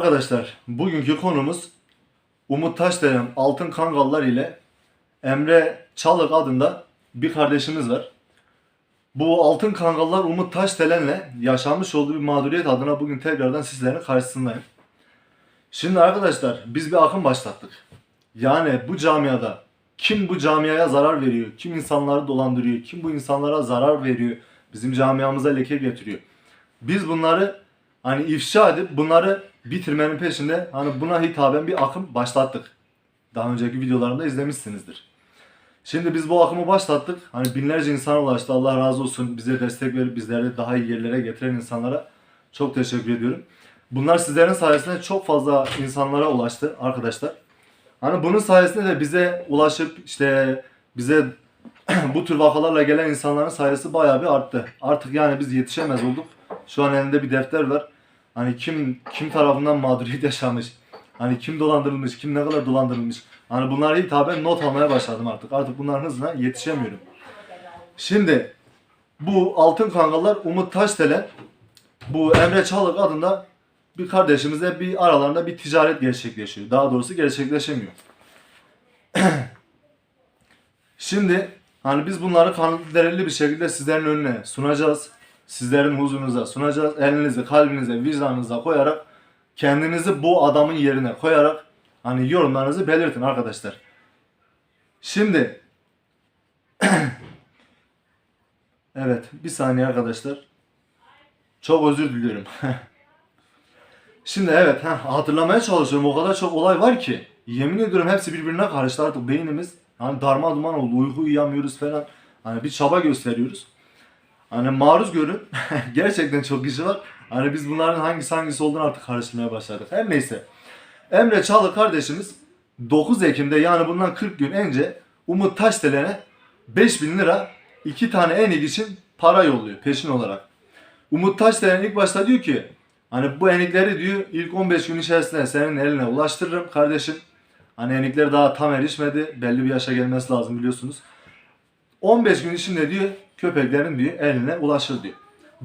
Arkadaşlar bugünkü konumuz Umut Taşdelen Altın Kangallar ile Emre Çalık adında bir kardeşimiz var. Bu Altın Kangallar Umut Taşdelen'le yaşanmış olduğu bir mağduriyet adına bugün tekrardan sizlerin karşısındayım. Şimdi arkadaşlar biz bir akım başlattık. Yani bu camiada kim bu camiaya zarar veriyor, kim insanları dolandırıyor, kim bu insanlara zarar veriyor, bizim camiamıza leke getiriyor. Biz bunları hani ifşa edip bunları bitirmenin peşinde hani buna hitaben bir akım başlattık. Daha önceki videolarımda izlemişsinizdir. Şimdi biz bu akımı başlattık. Hani binlerce insana ulaştı. Allah razı olsun. Bize destek verip bizleri daha iyi yerlere getiren insanlara çok teşekkür ediyorum. Bunlar sizlerin sayesinde çok fazla insanlara ulaştı arkadaşlar. Hani bunun sayesinde de bize ulaşıp işte bize bu tür vakalarla gelen insanların sayısı bayağı bir arttı. Artık yani biz yetişemez olduk. Şu an elinde bir defter var. Hani kim kim tarafından mağduriyet yaşamış. Hani kim dolandırılmış, kim ne kadar dolandırılmış. Hani bunlara hitaben not almaya başladım artık. Artık bunların hızına yetişemiyorum. Şimdi bu altın kangallar Umut Taşdelen bu Emre Çalık adında bir kardeşimizle bir aralarında bir ticaret gerçekleşiyor. Daha doğrusu gerçekleşemiyor. Şimdi hani biz bunları kanıtlı delilli bir şekilde sizlerin önüne sunacağız. Sizlerin huzurunuza sunacağız. Elinizi kalbinize, vicdanınıza koyarak kendinizi bu adamın yerine koyarak hani yorumlarınızı belirtin arkadaşlar. Şimdi Evet, bir saniye arkadaşlar. Çok özür diliyorum. Şimdi evet, heh, hatırlamaya çalışıyorum. O kadar çok olay var ki. Yemin ediyorum hepsi birbirine karıştı artık beynimiz. Hani darma duman oldu. Uyku uyuyamıyoruz falan. Hani bir çaba gösteriyoruz. Hani maruz görün. Gerçekten çok kişi var. Hani biz bunların hangisi hangisi olduğunu artık karıştırmaya başladık. Her neyse. Emre Çağlı kardeşimiz 9 Ekim'de yani bundan 40 gün önce Umut Taşdelen'e 5000 lira iki tane enik için para yolluyor peşin olarak. Umut Taşdelen ilk başta diyor ki hani bu enikleri diyor ilk 15 gün içerisinde senin eline ulaştırırım kardeşim. Hani enikler daha tam erişmedi. Belli bir yaşa gelmesi lazım biliyorsunuz. 15 gün içinde diyor köpeklerin diyor eline ulaşır diyor.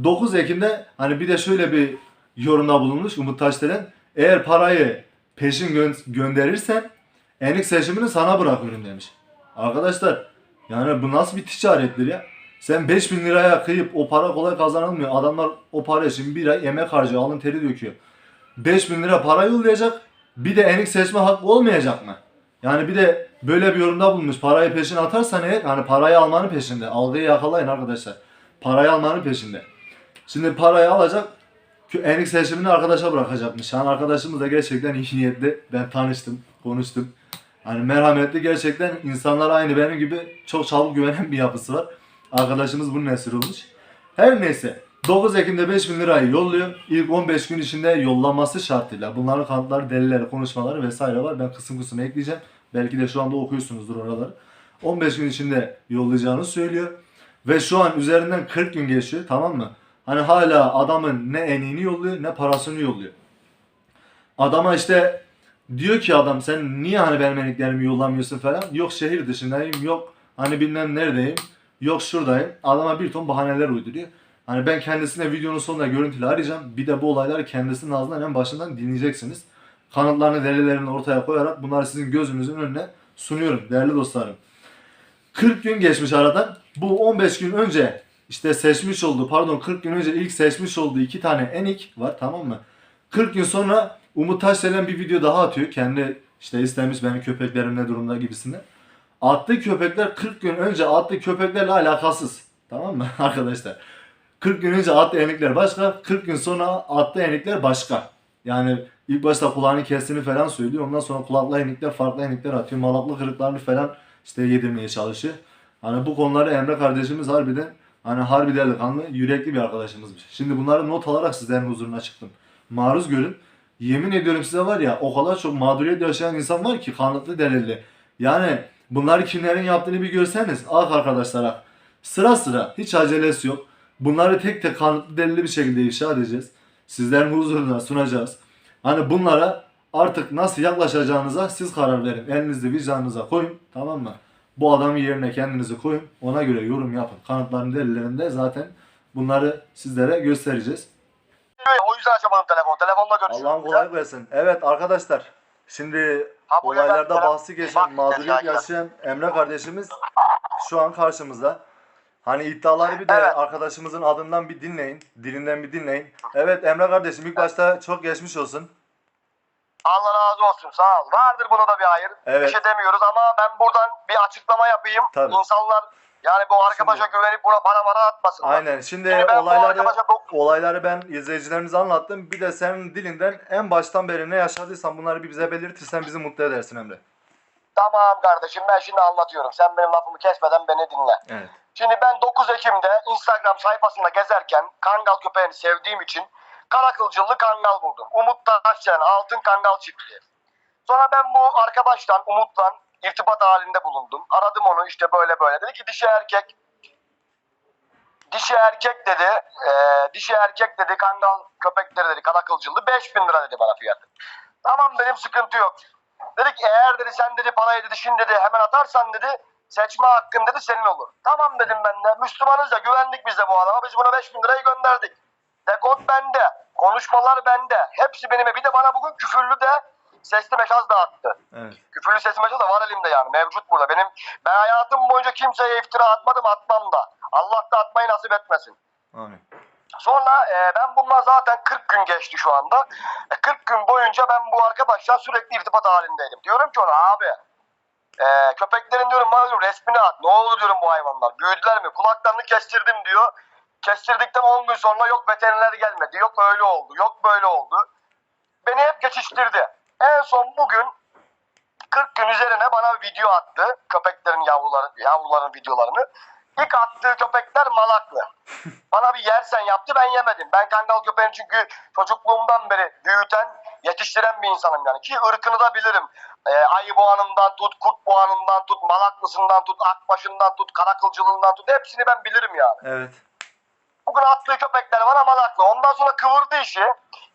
9 Ekim'de hani bir de şöyle bir yorumda bulunmuş Umut Taşdelen. Eğer parayı peşin gö- gönderirsen enik seçimini sana bırakıyorum demiş. Arkadaşlar yani bu nasıl bir ticarettir ya? Sen 5000 liraya kıyıp o para kolay kazanılmıyor. Adamlar o para için bir ay emek harcıyor, alın teri döküyor. 5000 lira para yollayacak. Bir de enik seçme hakkı olmayacak mı? Yani bir de böyle bir yorumda bulunmuş. Parayı peşin atarsan eğer hani parayı almanın peşinde. Algıyı yakalayın arkadaşlar. Parayı almanın peşinde. Şimdi parayı alacak. Enik seçimini arkadaşa bırakacakmış. Yani arkadaşımız da gerçekten iyi niyetli. Ben tanıştım, konuştum. Hani merhametli gerçekten insanlar aynı benim gibi çok çabuk güvenen bir yapısı var. Arkadaşımız bunun esiri olmuş. Her neyse 9 Ekim'de 5000 lirayı yolluyor. İlk 15 gün içinde yollaması şartıyla. Bunların kanıtları, delilleri, konuşmaları vesaire var. Ben kısım kısım ekleyeceğim. Belki de şu anda okuyorsunuzdur oraları. 15 gün içinde yollayacağını söylüyor. Ve şu an üzerinden 40 gün geçiyor tamam mı? Hani hala adamın ne eniğini yolluyor ne parasını yolluyor. Adama işte diyor ki adam sen niye hani benim eniklerimi yollamıyorsun falan. Yok şehir dışındayım yok hani bilmem neredeyim. Yok şuradayım. Adama bir ton bahaneler uyduruyor. Hani ben kendisine videonun sonunda görüntülü arayacağım. Bir de bu olayları kendisinin ağzından en başından dinleyeceksiniz. Kanıtlarını, delillerini ortaya koyarak bunları sizin gözünüzün önüne sunuyorum değerli dostlarım. 40 gün geçmiş aradan. Bu 15 gün önce işte seçmiş olduğu pardon 40 gün önce ilk seçmiş olduğu iki tane enik var tamam mı? 40 gün sonra Umut Taşdelen bir video daha atıyor. Kendi işte istemiş benim köpeklerim ne durumda gibisinde. Attığı köpekler 40 gün önce attığı köpeklerle alakasız. Tamam mı arkadaşlar? 40 gün önce attığı enikler başka, 40 gün sonra attığı enikler başka. Yani ilk başta kulağını kestiğini falan söylüyor. Ondan sonra kulaklı enikler farklı enikler atıyor. Malaklı kırıklarını falan işte yedirmeye çalışıyor. Hani bu konuları Emre kardeşimiz harbiden hani harbi delikanlı, yürekli bir arkadaşımızmış. Şimdi bunları not alarak sizlerin huzuruna çıktım. Maruz görün. Yemin ediyorum size var ya o kadar çok mağduriyet yaşayan insan var ki kanıtlı delilli. Yani bunları kimlerin yaptığını bir görseniz ah arkadaşlar ah. Sıra sıra hiç acelesi yok. Bunları tek tek kanıtlı delilli bir şekilde ifşa edeceğiz. Sizlerin huzuruna sunacağız. Hani bunlara artık nasıl yaklaşacağınıza siz karar verin. Elinizi vicdanınıza koyun tamam mı? Bu adamın yerine kendinizi koyun. Ona göre yorum yapın. Kanıtların delillerini de zaten bunları sizlere göstereceğiz. O yüzden açamadım telefonu. Telefonla görüşüyorum. Allah'ın kolaylık versin. Evet arkadaşlar. Şimdi Ha, olaylarda telefon- bahsi geçen, mağduriyet yaşayan Emre kardeşimiz şu an karşımızda. Hani iddiaları bir de Evet. arkadaşımızın adından bir dinleyin. Dilinden bir dinleyin. Evet Emre kardeşim ilk başta çok geçmiş olsun. Allah razı olsun. Sağ ol. Vardır buna da bir hayır. Evet. Bir şey demiyoruz ama ben buradan bir açıklama yapayım. Tabii. İnsanlar yani bu arkadaşa Şimdi- güvenip buna para para atmasınlar. Aynen. Şimdi Şimdi ben olayları olayları ben izleyicilerimize anlattım. Bir de senin dilinden en baştan beri ne yaşadıysan bunları bir bize belirtirsen bizi mutlu edersin Emre. Tamam kardeşim ben şimdi anlatıyorum. Sen benim lafımı kesmeden beni dinle. Evet. Şimdi ben 9 Ekim'de Instagram sayfasında gezerken kangal köpeğini sevdiğim için kara kılcıllı kangal buldum. Umut Taşçı'nın altın kangal çiftliği. Sonra ben bu arkadaştan Umut'la irtibat halinde bulundum. Aradım onu işte böyle böyle. Dedi ki dişi erkek dişi erkek dedi. e, dişi erkek dedi kangal köpekleri dedi kara kılcıllı 5000 lira dedi bana fiyatı. Tamam dedim sıkıntı yok. Dedi ki eğer dedi sen dedi parayı dedi şimdi dedi hemen atarsan dedi seçme hakkın dedi senin olur. Tamam dedim ben de. Müslümanız da güvendik biz de bu adama. Biz buna 5000 lirayı gönderdik. Dekont bende. Konuşmalar bende. Hepsi benime. Bir de bana bugün küfürlü de sesli mesaj da attı. Evet. Küfürlü sesli mesaj da var elimde yani. Mevcut burada. Benim ben hayatım boyunca kimseye iftira atmadım atmam da. Allah da atmayı nasip etmesin. Amin. Sonra e, ben bundan zaten 40 gün geçti şu anda. E, 40 gün boyunca ben bu arkadaşla sürekli irtibat halindeydim. Diyorum ki ona abi e, köpeklerin diyorum bana diyorum resmini at. Ne oldu diyorum bu hayvanlar. Büyüdüler mi? Kulaklarını kestirdim diyor. Kestirdikten 10 gün sonra yok veteriner gelmedi. Yok öyle oldu. Yok böyle oldu. Beni hep geçiştirdi. En son bugün 40 gün üzerine bana video attı. Köpeklerin yavruları, yavruların videolarını. İlk attığı köpekler malaklı. Bana bir yersen yaptı ben yemedim. Ben kangal köpeğini çünkü çocukluğumdan beri büyüten, yetiştiren bir insanım yani. Ki ırkını da bilirim. Ee, ayı boğanından tut, kurt boğanından tut, malaklısından tut, akbaşından tut, karakılcılığından tut. Hepsini ben bilirim yani. Evet. Bugün attığı köpekler var ama malaklı. Ondan sonra kıvırdı işi.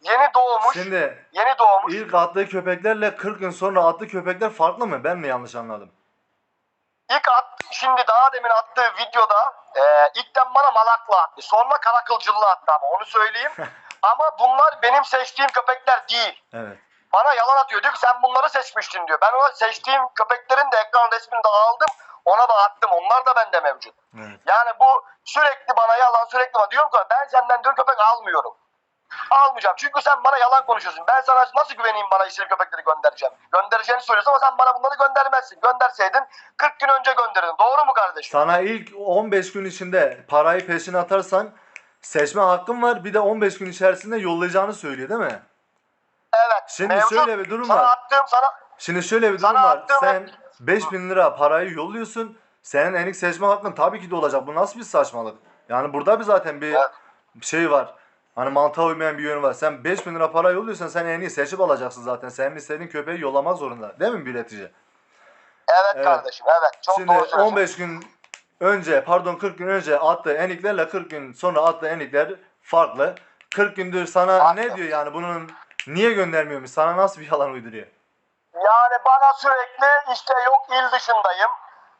Yeni doğmuş. Şimdi Yeni doğmuş. ilk attığı köpeklerle 40 gün sonra attığı köpekler farklı mı? Ben mi yanlış anladım? İlk at, şimdi daha demin attığı videoda e, ilkten bana malaklı attı. Sonra karakılcıllı attı ama onu söyleyeyim. ama bunlar benim seçtiğim köpekler değil. Evet. Bana yalan atıyor. Diyor ki sen bunları seçmiştin diyor. Ben ona seçtiğim köpeklerin de ekran resmini de aldım. Ona da attım. Onlar da bende mevcut. Evet. Yani bu sürekli bana yalan sürekli bana diyorum ki ben senden diyorum köpek almıyorum. Almayacağım. Çünkü sen bana yalan konuşuyorsun. Ben sana nasıl güveneyim bana isim köpekleri göndereceğim. Göndereceğini söylüyorsun ama sen bana bunları göndermezsin. Gönderseydin 40 gün önce gönderirdin. Doğru mu kardeşim? Sana ilk 15 gün içinde parayı peşine atarsan seçme hakkın var. Bir de 15 gün içerisinde yollayacağını söylüyor değil mi? Evet. Şimdi mevcut. şöyle bir durum sana var. attığım sana Şimdi şöyle bir durum Sana var. attığım- Sen 5000 lira parayı yolluyorsun. Senin en ilk seçme hakkın tabii ki de olacak. Bu nasıl bir saçmalık? Yani burada bir zaten bir Evet. şey var. Hani mantığa uymayan bir yönü var. Sen 5000 lira para yolluyorsan sen en iyi seçip alacaksın zaten. Senin istediğin köpeği yollamak zorunda. Değil mi bir üretici? evet, Evet. kardeşim evet. Çok Şimdi doğru söylüyorsun. 15 gün önce pardon 40 gün önce attığı eniklerle 40 gün sonra attığı enikler farklı. 40 gündür sana Farklı. ne diyor yani bunun niye göndermiyormuş? Sana nasıl bir yalan uyduruyor? Yani bana sürekli işte yok il dışındayım.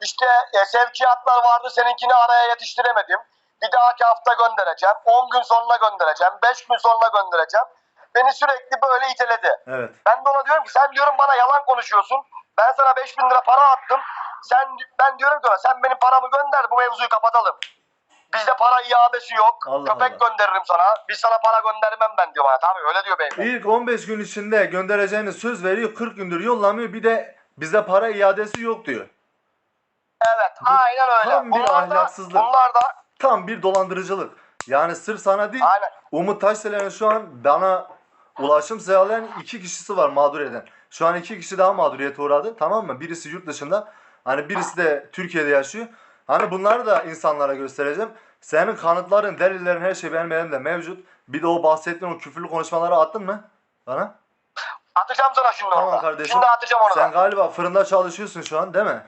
İşte e, sevkiyatlar vardı seninkini araya yetiştiremedim. Bir dahaki hafta göndereceğim. 10 gün sonra göndereceğim. 5 gün sonra göndereceğim. Beni sürekli böyle iteledi. Evet. Ben de ona diyorum ki sen diyorum bana yalan konuşuyorsun. Ben sana 5000 lira para attım. Sen ben diyorum ki ona sen benim paramı gönder bu mevzuyu kapatalım. Bizde para iadesi yok. Allah Köpek Allah. gönderirim sana. Biz sana para göndermem ben diyor bana. Tabii öyle diyor beyefendi. İlk 15 gün içinde göndereceğini söz veriyor. 40 gündür yollamıyor. Bir de bize para iadesi yok diyor. Evet aynen öyle. tam bir bunlar da, ahlaksızlık. bunlar da Tam bir dolandırıcılık. Yani sırf sana değil. aynen. Umut Taşdelen'in şu an bana ulaşım sağlayan iki kişisi var mağdur eden. Şu an iki kişi daha mağduriyete uğradı. Tamam mı? Birisi yurt dışında. Hani birisi de Türkiye'de yaşıyor. Hani bunları da insanlara göstereceğim. Senin kanıtların, delillerin her şey benim elimde mevcut. Bir de o bahsettiğin o küfürlü konuşmaları attın mı? Bana? Atacağım sana şimdi Tamam onu. kardeşim. Şimdi atacağım onu Sen da. galiba fırında çalışıyorsun şu an değil mi?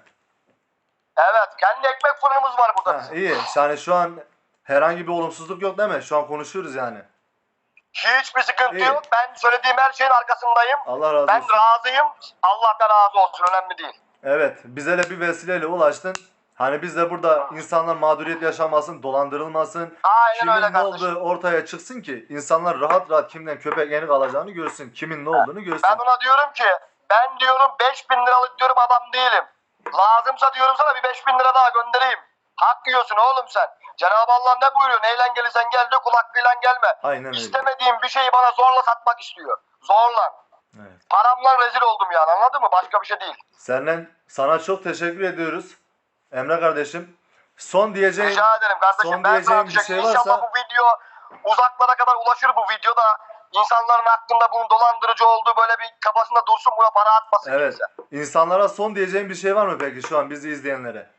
Evet. Kendi ekmek fırınımız var burada. Ha, bizim. iyi. Yani şu an herhangi bir olumsuzluk yok değil mi? Şu an konuşuyoruz yani. Hiçbir sıkıntı İyi. yok. Ben söylediğim her şeyin arkasındayım. Allah razı Ben olsun. razıyım. Allah da razı olsun. Önemli değil. Evet, bize de bir vesileyle ulaştın. Hani biz de burada insanlar mağduriyet yaşamasın, dolandırılmasın. Aynen Kimin öyle ne kardeşim. olduğu ortaya çıksın ki insanlar rahat rahat kimden köpek yenik alacağını görsün. Kimin ne olduğunu görsün. Ben ona diyorum ki ben diyorum 5000 liralık diyorum adam değilim. Lazımsa diyorum sana bir 5000 lira daha göndereyim. Hak yiyorsun oğlum sen. Cenab-ı Allah ne buyuruyor? Neyle gelirsen gel diyor kul hakkıyla gelme. Aynen öyle. İstemediğim bir şeyi bana zorla satmak istiyor. Zorla. Evet. Paramla rezil oldum yani anladın mı? Başka bir şey değil. Senden sana çok teşekkür ediyoruz. Emre kardeşim. Son diyeceğim Rica ederim kardeşim. son ben diyeceğim bir şey İnşallah varsa- bu video uzaklara kadar ulaşır bu videoda. İnsanların hakkında bunun dolandırıcı olduğu böyle bir kafasında dursun buna para atmasın Evet. kimse. İnsanlara son diyeceğim bir şey var mı peki şu an bizi izleyenlere?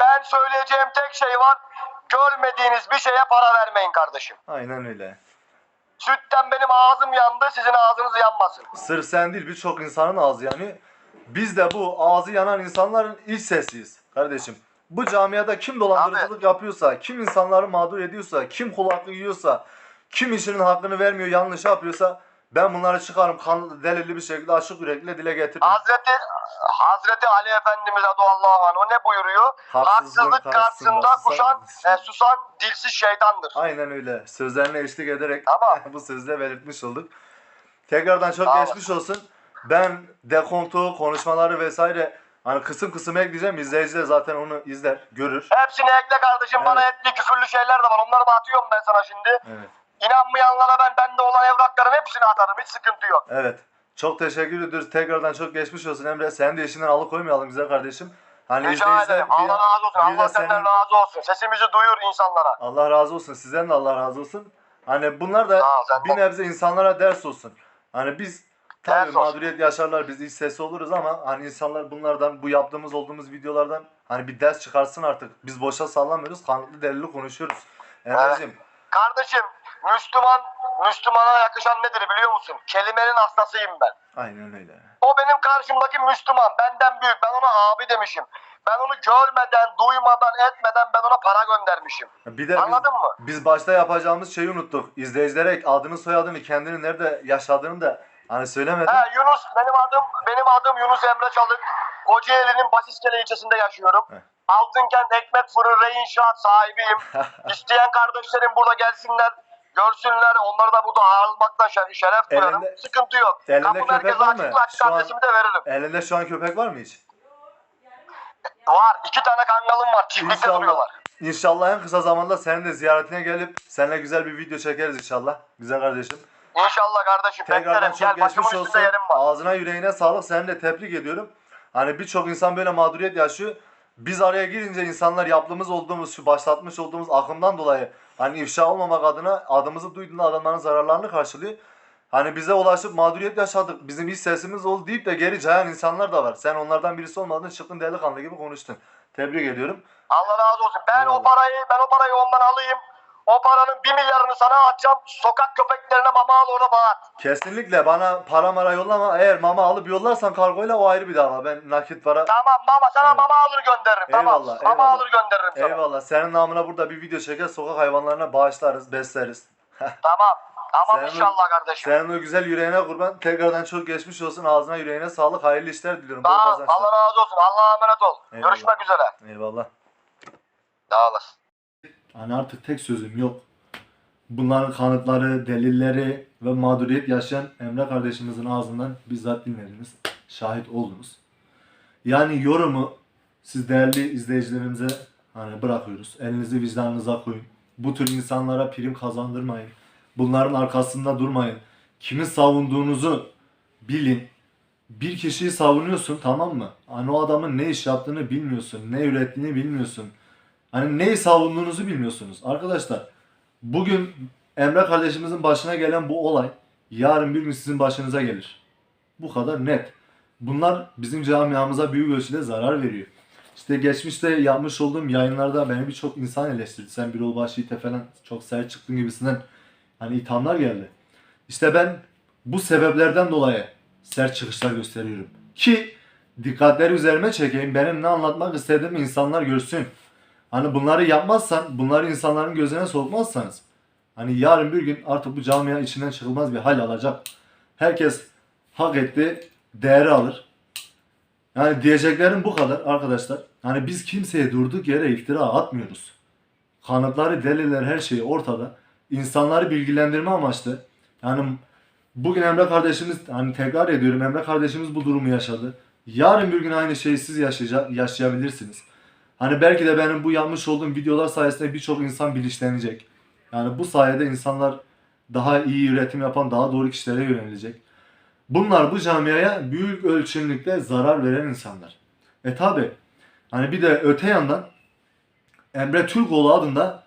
Ben söyleyeceğim tek şey var. Görmediğiniz bir şeye para vermeyin kardeşim. Aynen öyle. Sütten benim ağzım yandı, sizin ağzınız yanmasın. Sırf sen değil birçok insanın ağzı yani. Biz de bu ağzı yanan insanların ilk sesiyiz kardeşim. Bu camiada kim dolandırıcılık yapıyorsa, kim insanları mağdur ediyorsa, kim kul hakkı yiyorsa, kim işinin hakkını vermiyor, yanlış yapıyorsa ben bunları çıkarım kan delilli bir şekilde açık yürekle dile getiririm. Hazreti Hazreti Ali Efendimiz radıyallahu anh o ne buyuruyor? Haksızlık karşısında kuşan, susan- e, susan dilsiz şeytandır. Aynen öyle. Sözlerine eşlik ederek Tamam. bu sözle belirtmiş olduk. Tekrardan çok ol. geçmiş olsun. Ben dekontu, konuşmaları vesaire hani kısım kısım ekleyeceğim. İzleyici de zaten onu izler, görür. Hepsini ekle kardeşim. Bana Evet. etli küfürlü şeyler de var. Onları da atıyorum ben sana şimdi. Evet. İnanmayanlara ben bende olan evrakların hepsini atarım. Hiç sıkıntı yok. Evet. Çok teşekkür ediyoruz. Tekrardan çok geçmiş olsun Emre. Sen de işinden alıkoymayalım güzel kardeşim. Hani Rica ederim. bir- Allah razı olsun. Allah senin- senden razı olsun. Sesimizi duyur insanlara. Allah razı olsun. Sizden de Allah razı olsun. Hani bunlar da sen bir nebze insanlara ders olsun. Hani biz tabii Ders olsun. mağduriyet yaşarlar, biz iç sesi oluruz ama hani insanlar bunlardan, bu yaptığımız olduğumuz videolardan hani bir ders çıkarsın artık. Biz boşa sallamıyoruz, kanıtlı delilli konuşuyoruz. Emre'cim, Kardeşim Müslüman Müslümana yakışan nedir biliyor musun? Kelimenin hastasıyım ben. aynen öyle. O benim karşımdaki Müslüman. Benden büyük. Ben ona abi demişim. Ben onu görmeden, duymadan, etmeden ben ona para göndermişim. Bir de biz, Anladın mı? biz başta yapacağımız şeyi unuttuk. İzleyicilere adını, soyadını, kendini nerede yaşadığını da hani söylemedin. He Yunus benim adım benim adım Yunus Emre Çalık. Kocaeli'nin Basiskele ilçesinde yaşıyorum. Heh. Altınkent Ekmek Fırın Re İnşaat sahibiyim. İsteyen kardeşlerim burada gelsinler, görsünler. Onları da burada ağırlamaktan şeref, duyarım. Elinde- Sıkıntı yok. elinde Kapım köpek herkese var mı? açık, açık Şu an- adresimi de veririm. Elinde şu an köpek var mı hiç? Var. iki tane kangalım var. Çiftlikte İnşallah. duruyorlar. İnşallah en kısa zamanda senin de ziyaretine gelip seninle güzel bir video çekeriz inşallah. Güzel kardeşim. İnşallah kardeşim. Tekrardan Beklerim. çok Gel geçmiş başımın olsun. üstünde yerim var. Ağzına yüreğine sağlık. Seni de tebrik ediyorum. Hani birçok insan böyle mağduriyet yaşıyor. Biz araya girince insanlar yaptığımız olduğumuz şu başlatmış olduğumuz akımdan dolayı hani ifşa olmamak adına adımızı duyduğunda adamların zararlarını karşılıyor. Hani bize ulaşıp mağduriyet yaşadık. Bizim hiç sesimiz oldu deyip de geri cayan insanlar da var. Sen onlardan birisi olmadın çıktın delikanlı gibi konuştun. Tebrik ediyorum. Allah razı olsun. Ben Eyvallah. o parayı ben o parayı ondan alayım. O paranın bir milyarını sana atacağım. Sokak köpeklerine mama al ona dağıt. Kesinlikle bana para mara yollama. Eğer mama alıp yollarsan kargoyla o ayrı bir dava. Ben nakit para... Tamam mama sana Evet. mama alır gönderirim. tamam. Eyvallah, Mama eyvallah. alır gönderirim sana. Eyvallah. Senin namına burada bir video çeker sokak hayvanlarına bağışlarız, besleriz. Tamam. Tamam Sen- inşallah kardeşim. Senin o güzel yüreğine kurban. Tekrardan çok geçmiş olsun. Ağzına yüreğine sağlık. Hayırlı işler diliyorum. Sağ ol. Allah razı olsun. Allah'a emanet ol. Eyvallah. Görüşmek üzere. Eyvallah. Sağ olasın. Hani artık tek sözüm yok. Bunların kanıtları, delilleri ve mağduriyet yaşayan Emre kardeşimizin ağzından bizzat dinlediniz. Şahit oldunuz. Yani yorumu siz değerli izleyicilerimize hani bırakıyoruz. Elinizi vicdanınıza koyun. Bu tür insanlara prim kazandırmayın. Bunların arkasında durmayın. Kimi savunduğunuzu bilin. Bir kişiyi savunuyorsun tamam mı? Hani o adamın ne iş yaptığını bilmiyorsun. Ne ürettiğini bilmiyorsun. Hani neyi savunduğunuzu bilmiyorsunuz. Arkadaşlar bugün Emre kardeşimizin başına gelen bu olay yarın bir gün sizin başınıza gelir. Bu kadar net. Bunlar bizim camiamıza büyük ölçüde zarar veriyor. İşte geçmişte yapmış olduğum yayınlarda beni birçok insan eleştirdi. Sen bir başı ite falan çok sert çıktın gibisinden hani ithamlar geldi. İşte ben bu sebeplerden dolayı sert çıkışlar gösteriyorum. Ki dikkatleri üzerime çekeyim. Benim ne anlatmak istediğimi insanlar görsün. Hani bunları yapmazsan, bunları insanların gözüne sokmazsanız hani yarın bir gün artık bu camia içinden çıkılmaz bir hal alacak. Herkes hak etti, değeri alır. Yani diyeceklerim bu kadar arkadaşlar. Hani biz kimseye durduk yere iftira atmıyoruz. Kanıtları, deliller her şey ortada. İnsanları bilgilendirme amaçlı. Yani bugün Emre kardeşimiz hani tekrar ediyorum Emre kardeşimiz bu durumu yaşadı. Yarın bir gün aynı şeyi siz yaşayacak, yaşayabilirsiniz. Hani belki de benim bu yapmış olduğum videolar sayesinde birçok insan bilinçlenecek. Yani bu sayede insanlar daha iyi üretim yapan, daha doğru kişilere yönelecek. Bunlar bu camiaya büyük ölçümlükte zarar veren insanlar. E tabi hani bir de öte yandan Emre Türkoğlu adında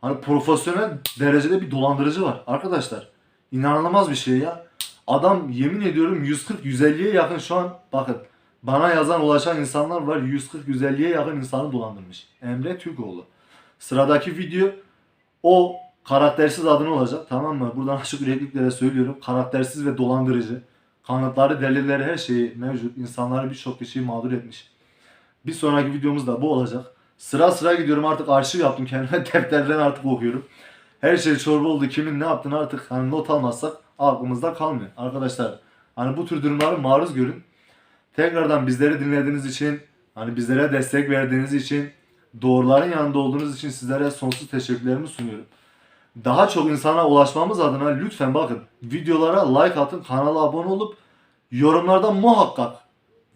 hani profesyonel derecede bir dolandırıcı var. Arkadaşlar inanılmaz bir şey ya. Adam yemin ediyorum 140-150'ye yakın şu an bakın bana yazan ulaşan insanlar var 140-150'ye yakın insanı dolandırmış. Emre Türkoğlu. Sıradaki video o karaktersiz adını olacak tamam mı? Buradan açık yürekliklere söylüyorum. Karaktersiz ve dolandırıcı. Kanıtları, delilleri her şeyi mevcut. İnsanları birçok kişiyi mağdur etmiş. Bir sonraki videomuz da bu olacak. Sıra sıra gidiyorum artık arşiv yaptım kendime. Defterden artık okuyorum. Her şey çorba oldu. Kimin ne yaptığını artık hani not almazsak aklımızda kalmıyor. Arkadaşlar hani bu tür durumlara maruz görün. Tekrardan bizleri dinlediğiniz için, hani bizlere destek verdiğiniz için, doğruların yanında olduğunuz için sizlere sonsuz teşekkürlerimi sunuyorum. Daha çok insana ulaşmamız adına lütfen bakın videolara like atın, kanala abone olup yorumlarda muhakkak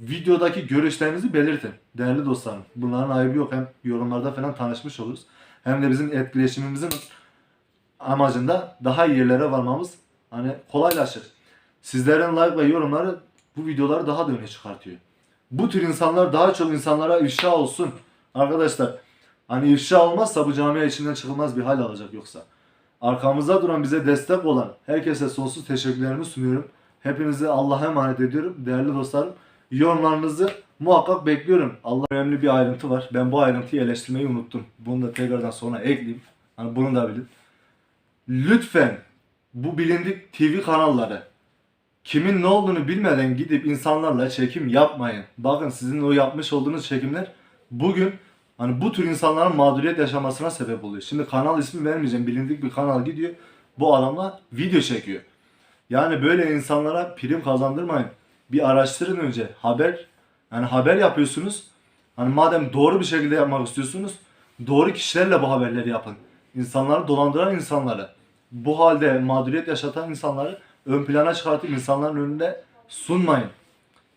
videodaki görüşlerinizi belirtin. Değerli dostlarım bunların ayıbı yok. Hem yorumlarda falan tanışmış oluruz. Hem de bizim etkileşimimizin amacında daha iyi yerlere varmamız hani kolaylaşır. Sizlerin like ve yorumları bu videoları daha da öne çıkartıyor. Bu tür insanlar daha çok insanlara ifşa olsun. Arkadaşlar hani ifşa olmazsa bu camia içinden çıkılmaz bir hal alacak yoksa. Arkamızda duran bize destek olan herkese sonsuz teşekkürlerimi sunuyorum. Hepinizi Allah'a emanet ediyorum. Değerli dostlarım yorumlarınızı muhakkak bekliyorum. Allah önemli bir ayrıntı var. Ben bu ayrıntıyı eleştirmeyi unuttum. Bunu da tekrardan sonra ekleyeyim. Hani bunu da bilin. Lütfen bu bilindik TV kanalları kimin ne olduğunu bilmeden gidip insanlarla çekim yapmayın. Bakın sizin o yapmış olduğunuz çekimler bugün hani bu tür insanların mağduriyet yaşamasına sebep oluyor. Şimdi kanal ismi vermeyeceğim. Bilindik bir kanal gidiyor. Bu adamla video çekiyor. Yani böyle insanlara prim kazandırmayın. Bir araştırın önce. Haber yani haber yapıyorsunuz. Hani madem doğru bir şekilde yapmak istiyorsunuz doğru kişilerle bu haberleri yapın. İnsanları dolandıran insanları bu halde mağduriyet yaşatan insanları ön plana çıkartıp insanların önünde sunmayın.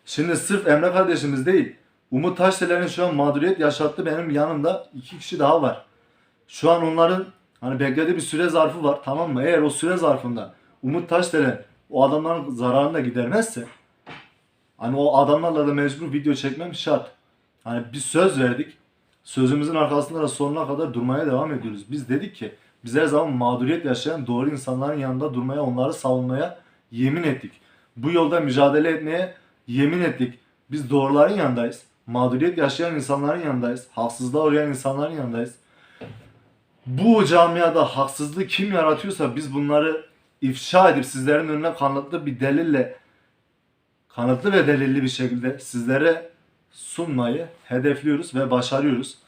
Şimdi sırf Emre kardeşimiz değil. Umut Taşdelen'in şu an mağduriyet yaşattığı benim yanımda iki kişi daha var. Şu an onların hani beklediği bir süre zarfı var tamam mı? Eğer o süre zarfında Umut Taşdelen o adamların zararını da gidermezse hani o adamlarla da mecbur video çekmem şart. Hani bir söz verdik. Sözümüzün arkasında da sonuna kadar durmaya devam ediyoruz. Biz dedik ki biz her zaman mağduriyet yaşayan doğru insanların yanında durmaya, onları savunmaya yemin ettik. Bu yolda mücadele etmeye yemin ettik. Biz doğruların yanındayız. Mağduriyet yaşayan insanların yanındayız. Haksızlığa uğrayan insanların yanındayız. Bu camiada haksızlığı kim yaratıyorsa biz bunları ifşa edip sizlerin önüne kanıtlı bir delille kanıtlı ve delilli bir şekilde sizlere sunmayı hedefliyoruz ve başarıyoruz.